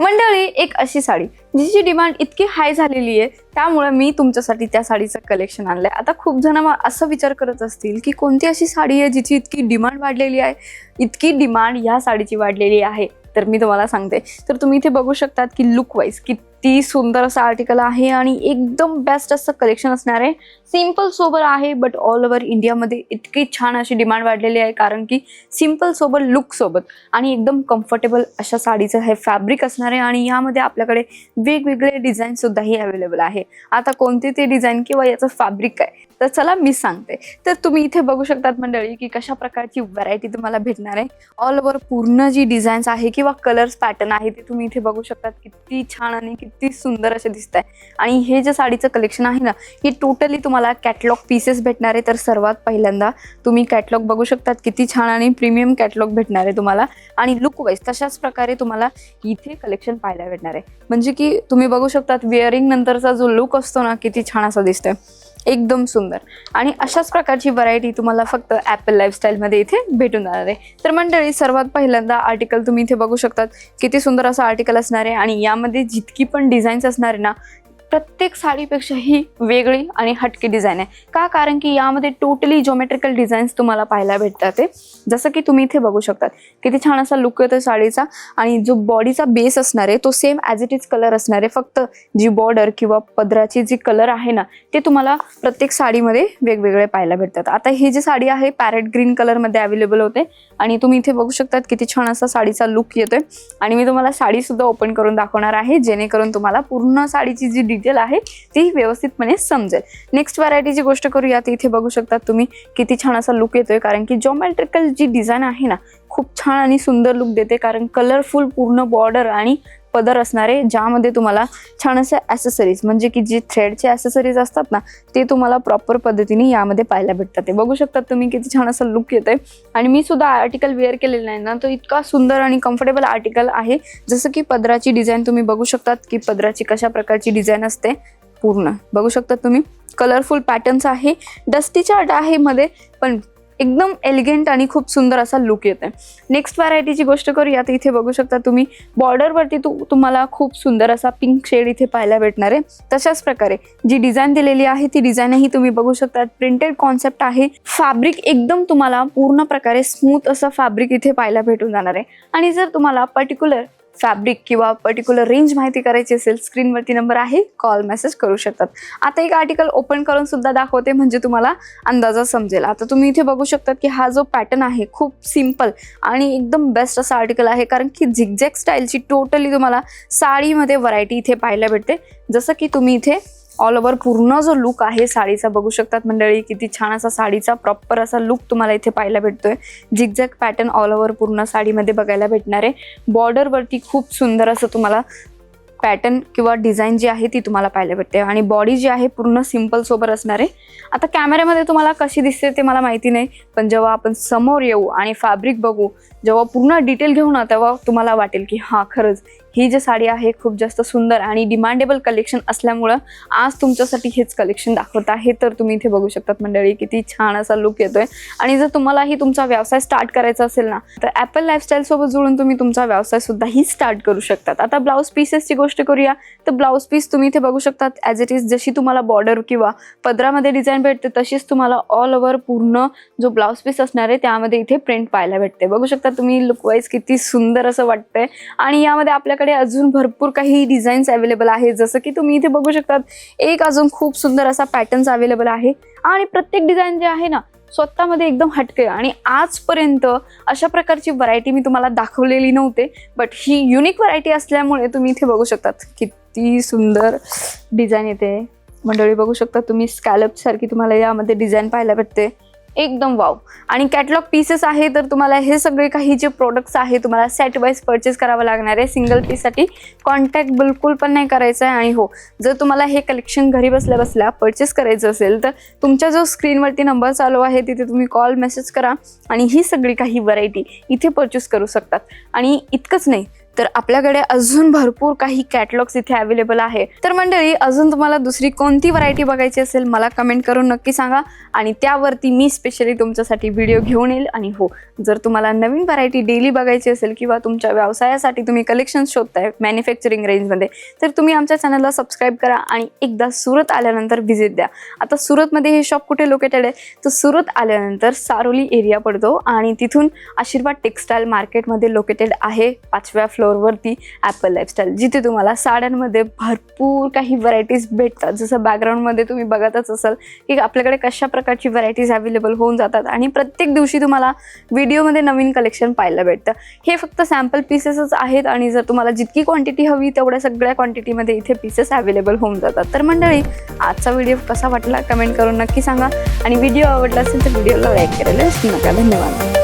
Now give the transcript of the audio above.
मंडळी एक अशी साडी जिची डिमांड इतकी हाय झालेली आहे त्यामुळे मी तुमच्यासाठी त्या साडीचं कलेक्शन आणलंय. आता खूप जण मग असं विचार करत असतील की कोणती अशी साडी आहे जिची इतकी डिमांड वाढलेली आहे? इतकी डिमांड ह्या साडीची वाढलेली आहे. तर मी तुम्हाला सांगते. तर तुम्ही इथे बघू शकतात की लुक वाईज किती सुंदर असं आर्टिकल आहे आणि एकदम बेस्ट असं कलेक्शन असणार आहे. सिंपल सोबर आहे बट ऑल ओव्हर इंडियामध्ये इतकी छान अशी डिमांड वाढलेली आहे कारण की सिंपल सोबत लुक सोबत आणि एकदम कम्फर्टेबल अशा साडीचं हे फॅब्रिक असणार आहे आणि यामध्ये आपल्याकडे वेगवेगळे डिझाईन सुद्धाही अवेलेबल आहे. आता कोणते ते डिझाईन किंवा याचं फॅब्रिक काय? तर चला मी सांगते. तर तुम्ही इथे बघू शकतात मंडळी की कशा प्रकारची व्हरायटी तुम्हाला भेटणार आहे. ऑल ओव्हर पूर्ण जी डिझाईन्स आहे किंवा कलर्स पॅटर्न आहे ते तुम्ही इथे बघू शकतात. किती छान आणि किती किती सुंदर असे दिसत आहे आणि हे जे साडीचं कलेक्शन आहे ना हे टोटली तुम्हाला कॅटलॉग पीसेस भेटणार आहे. तर सर्वात पहिल्यांदा तुम्ही कॅटलॉग बघू शकतात. किती छान आणि प्रीमियम कॅटलॉग भेटणार आहे तुम्हाला. आणि लुक वाईज तशाच प्रकारे तुम्हाला इथे कलेक्शन पाहायला भेटणार आहे. म्हणजे की तुम्ही बघू शकतात वेअरिंग नंतरचा जो लुक असतो ना किती छान असा दिसतोय. एकदम सुंदर. आणि अशाच प्रकारची व्हरायटी तुम्हाला फक्त ॲपल लाईफस्टाईलमध्ये इथे भेटून जाणार आहे. तर मंडळी सर्वात पहिल्यांदा आर्टिकल तुम्ही इथे बघू शकतात. किती सुंदर असं आर्टिकल असणार आहे आणि यामध्ये जितकी पण डिझाईन्स असणार आहे ना प्रत्येक साडीपेक्षा ही वेगळी आणि हटकी डिझाईन आहे. का? कारण की यामध्ये टोटली जॉमेट्रिकल डिझाईन्स तुम्हाला पाहायला भेटतात ते. जसं की तुम्ही इथे बघू शकतात. किती छान असा लुक येतो साडीचा आणि जो बॉडीचा बेस असणार आहे तो same as it is colour असणार आहे. फक्त जी बॉर्डर किंवा पदराची जी कलर आहे ना ते तुम्हाला प्रत्येक साडीमध्ये वेगवेगळे पाहायला भेटतात. आता ही जी साडी आहे पॅरेट ग्रीन कलरमध्ये अवेलेबल होते. आणि तुम्ही इथे बघू शकतात किती छान असा साडीचा लुक येतोय. आणि मी तुम्हाला साडीसुद्धा ओपन करून दाखवणार आहे जेणेकरून तुम्हाला पूर्ण साडीची जी आयडियल आहे ती व्यवस्थितपणे समजेल. नेक्स्ट व्हरायटीची गोष्ट करूया तर इथे बघू शकतात तुम्ही किती छान असा लुक येतोय. कारण की जॉमेट्रिकल जी डिझाईन आहे ना खूप छान आणि सुंदर लुक देते. कारण कलरफुल पूर्ण बॉर्डर आणि पदर असणारे ज्यामध्ये तुम्हाला छान असे ॲसेसरीज म्हणजे की जे थ्रेडचे ॲसेसरीज असतात ना ते तुम्हाला प्रॉपर पद्धतीने यामध्ये पाहायला भेटतात. ते बघू शकतात तुम्ही किती छान असं लुक येतंय. आणि मी सुद्धा आर्टिकल वेअर केलेलं आहे ना तो इतका सुंदर आणि कम्फर्टेबल आर्टिकल आहे. जसं की पदराची डिझाईन तुम्ही बघू शकतात की पदराची कशा प्रकारची डिझाईन असते. पूर्ण. बघू शकतात तुम्ही. कलरफुल पॅटर्न्स आहे. डस्टीच्या आहे मध्ये पण एकदम एलिगंट आणि खूप सुंदर असा लुक येते नेक्स्ट व्हरायटीची गोष्ट करूया तर इथे बघू शकता तुम्ही बॉर्डरवरती तू तुम्हाला खूप सुंदर असा पिंक शेड इथे पाहायला भेटणार आहे. तशाच प्रकारे जी डिझाईन दिलेली आहे ती डिझाईनही तुम्ही बघू शकता. प्रिंटेड कॉन्सेप्ट आहे. फॅब्रिक एकदम तुम्हाला पूर्ण प्रकारे स्मूथ असं फॅब्रिक इथे पाहायला भेटून जाणार आहे. आणि जर तुम्हाला पर्टिक्युलर फॅब्रिक किंवा पर्टिक्युलर रेंज माहिती करायची असेल स्क्रीनवरती नंबर आहे कॉल मेसेज करू शकतात. आता एक आर्टिकल ओपन करून सुद्धा दाखवते म्हणजे तुम्हाला अंदाजा समजेल. आता तुम्ही इथे बघू शकतात की हा जो पॅटर्न आहे खूप सिंपल आणि एकदम बेस्ट असा आर्टिकल आहे कारण की झिगझॅग स्टाईलची टोटली तुम्हाला साडीमध्ये व्हरायटी इथे पाहायला भेटते. जसं की तुम्ही इथे ऑल ओव्हर पूर्ण जो लुक आहे साडीचा बघू शकतात मंडळी किती छान असा साडीचा प्रॉपर असा लुक तुम्हाला इथे पाहायला भेटतोय. झिगझॅग पॅटर्न ऑल ओव्हर पूर्ण साडीमध्ये बघायला भेटणार आहे. बॉर्डरवरती खूप सुंदर असं तुम्हाला पॅटर्न किंवा डिझाईन जी आहे ती तुम्हाला पाहायला भेटते. आणि बॉडी जी आहे पूर्ण सिंपल सोबर असणार आहे. आता कॅमेऱ्यामध्ये तुम्हाला कशी दिसते ते मला माहिती नाही पण जेव्हा आपण समोर येऊ आणि फॅब्रिक बघू जेव्हा पूर्ण डिटेल घेऊ ना तेव्हा तुम्हाला वाटेल की हां खरंच ही जी साडी आहे खूप जास्त सुंदर आणि डिमांडेबल कलेक्शन असल्यामुळं आज तुमच्यासाठी हेच कलेक्शन दाखवत आहे. तर तुम्ही इथे बघू शकतात मंडळी किती छान असा लुक येतोय. आणि जर तुम्हालाही तुमचा व्यवसाय स्टार्ट करायचा असेल ना तर ॲपल लाईफस्टाईल सोबत जुळून तुम्ही तुमचा व्यवसाय सुद्धाही स्टार्ट करू शकतात. आता ब्लाऊज पीसेसची गोष्ट करूया. तर ब्लाऊज पीस तुम्ही इथे बघू शकतात ॲज इट इज जशी तुम्हाला बॉर्डर किंवा पदरामध्ये डिझाईन भेटते तशीच तुम्हाला ऑल ओव्हर पूर्ण जो ब्लाऊज पीस असणार आहे त्यामध्ये इथे प्रिंट पाहायला भेटते. बघू शकता तुम्ही लुकवाईज किती सुंदर असं वाटतंय. आणि यामध्ये आपल्या आपल्याकडे अजून भरपूर काही डिझाईन्स अवेलेबल आहेत. जसं की तुम्ही इथे बघू शकतात एक अजून खूप सुंदर असा पॅटर्न्स अवेलेबल आहे. आणि प्रत्येक डिझाईन जे आहे ना स्वतःमध्ये एकदम हटके. आणि आजपर्यंत अशा प्रकारची व्हरायटी मी तुम्हाला दाखवलेली नव्हते बट ही युनिक व्हरायटी असल्यामुळे तुम्ही इथे बघू शकतात. किती सुंदर डिझाईन येते. मंडळी बघू शकता तुम्ही स्कॅलप सारखी तुम्हाला यामध्ये डिझाईन पाहायला भेटते. एकदम वाव. आणि कॅटलॉग पीसेस आहे तर तुम्हाला हे सगळे काही जे प्रोडक्ट्स आहे तुम्हाला सेट वाईज परचेस करावं लागणार आहे. सिंगल पीससाठी कॉन्टॅक्ट बिलकुल पण नाही करायचं आहे. आणि हो जर तुम्हाला हे कलेक्शन घरी बसल्या बसल्या परचेस करायचं असेल तर तुमच्या जो स्क्रीनवरती नंबर चालू आहे तिथे तुम्ही कॉल मेसेज करा. आणि ही सगळी काही व्हरायटी इथे परचेस करू शकतात. आणि इतकंच नाही तर आपल्याकडे अजून भरपूर काही कॅटलॉग्स इथे अवेलेबल आहे. तर मंडळी अजून तुम्हाला दुसरी कोणती व्हरायटी बघायची असेल मला कमेंट करून नक्की सांगा. आणि त्यावरती मी स्पेशली तुमच्यासाठी व्हिडिओ घेऊन येईल. आणि हो जर तुम्हाला नवीन व्हरायटी डेली बघायची असेल किंवा तुमच्या व्यवसायासाठी तुम्ही कलेक्शन शोधताय मॅन्युफॅक्चरिंग रेंजमध्ये तर तुम्ही आमच्या चॅनलला सबस्क्राईब करा आणि एकदा सुरत आल्यानंतर व्हिजिट द्या. आता सुरतमध्ये हे शॉप कुठे लोकेटेड आहे? तर सुरत आल्यानंतर सारोली एरिया पडतो आणि तिथून आशीर्वाद टेक्स्टाईल मार्केटमध्ये लोकेटेड आहे पाचव्या फ्लोअरवरती ॲपल लाईफस्टाईल जिथे तुम्हाला साड्यांमध्ये भरपूर काही व्हरायटीज भेटतात. जसं बॅकग्राऊंडमध्ये तुम्ही बघतच असाल की आपल्याकडे कशा प्रकारची व्हरायटीज अवेलेबल होऊन जातात आणि प्रत्येक दिवशी तुम्हाला व्हिडिओमध्ये नवीन कलेक्शन पाहायला भेटतं. हे फक्त सॅम्पल पीसेसच आहेत आणि जर तुम्हाला जितकी क्वांटिटी हवी तेवढ्या सगळ्या क्वांटिटीमध्ये इथे पीसेस अवेलेबल होऊन जातात. तर मंडळी आजचा व्हिडिओ कसा वाटला? कमेंट करून नक्की सांगा. आणि व्हिडिओ आवडला असेल तर व्हिडिओला लाईक करायला विसरू नका. धन्यवाद.